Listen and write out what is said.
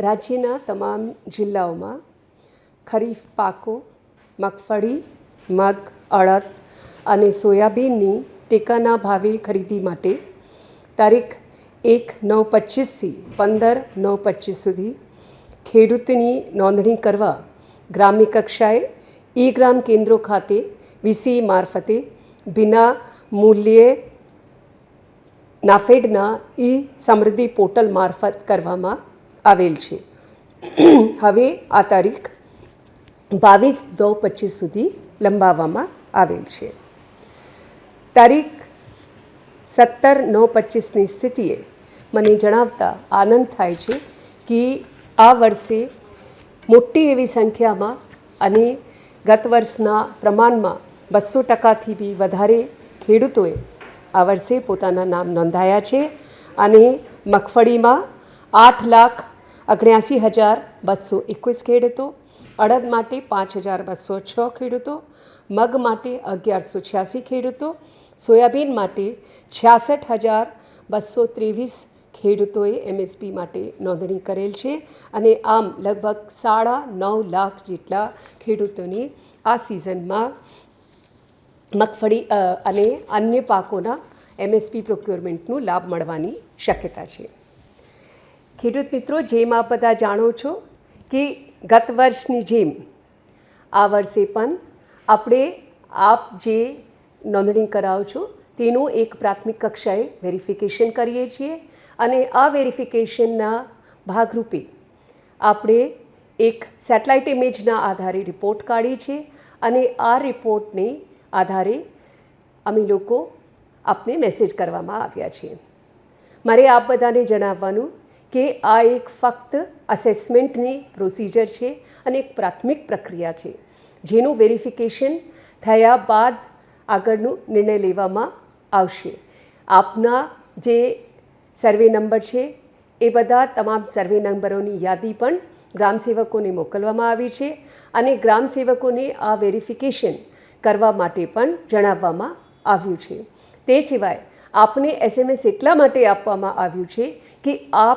રાજ્યના તમામ જિલ્લાઓમાં ખરીફ પાકો, મગફળી, મગ, અડદ અને સોયાબીનની ટેકાના ભાવે ખરીદી માટે તારીખ એક નવ પચીસથી પંદર નવ પચીસ સુધી ખેડૂતની નોંધણી કરવા ગ્રામ્ય કક્ષાએ ઈ ગ્રામ કેન્દ્રો ખાતે વીસી મારફતે બિના મૂલ્યે નાફેડના ઈ સમૃદ્ધિ પોર્ટલ મારફત કરવામાં આવેલ છે. હવે આ તારીખ બાવીસ દો પચીસ સુધી લંબાવવામાં આવેલ છે. તારીખ સત્તર નવ પચીસની સ્થિતિએ મને જણાવતા આનંદ થાય છે કે આ વર્ષે મોટી એવી સંખ્યામાં અને ગત વર્ષના પ્રમાણમાં બસો ટકાથી બી વધારે ખેડૂતોએ આ વર્ષે પોતાના નામ નોંધાયા છે અને મગફળીમાં આઠ લાખ અગણ્યાસી હજાર બસો એકવીસ ખેડૂતો, અડદ માટે પાંચ હજાર બસો છ ખેડૂતો, મગ માટે અગિયારસો છ્યાસી ખેડૂતો, સોયાબીન માટે છ્યાસઠ હજાર બસો ત્રેવીસ ખેડૂતોએ એમએસપી માટે નોંધણી કરેલ છે અને આમ લગભગ સાડા નવ લાખ જેટલા ખેડૂતોની આ સિઝનમાં મગફળી અને અન્ય પાકોના એમએસપી પ્રોક્યોરમેન્ટનું લાભ મળવાની શક્યતા છે. ખેડૂત મિત્રો, જેમ આપ બધા જાણો છો કે ગત વર્ષની જેમ આ વર્ષે પણ આપણે આપ જે નોંધણી કરાવો છો, તેનું એક પ્રાથમિક કક્ષાએ વેરિફિકેશન કરીએ છીએ અને આ વેરિફિકેશનના ભાગરૂપે આપણે એક સેટેલાઇટ ઇમેજના આધારે રિપોર્ટ કાઢી છે અને આ રિપોર્ટને આધારે અમે લોકો આપને મેસેજ કરવામાં આવ્યા છીએ મારે આપ બધાને જણાવવાનું કે આ એક ફક્ત અસેસમેન્ટની પ્રોસિજર છે અને એક પ્રાથમિક પ્રક્રિયા છે. જેનું વેરિફિકેશન થયા બાદ આગળનું નિર્ણય લેવામાં આવશે. આપના જે સર્વે નંબર છે, એ બધા તમામ સર્વે નંબરોની યાદી પણ ગ્રામસેવકોને મોકલવામાં આવી છે અને ગ્રામસેવકોને આ વેરિફિકેશન કરવા માટે પણ જણાવવામાં આવ્યું છે. તે સિવાય આપને એસએમએસ એટલા માટે આપવામાં આવ્યું છે કે આપ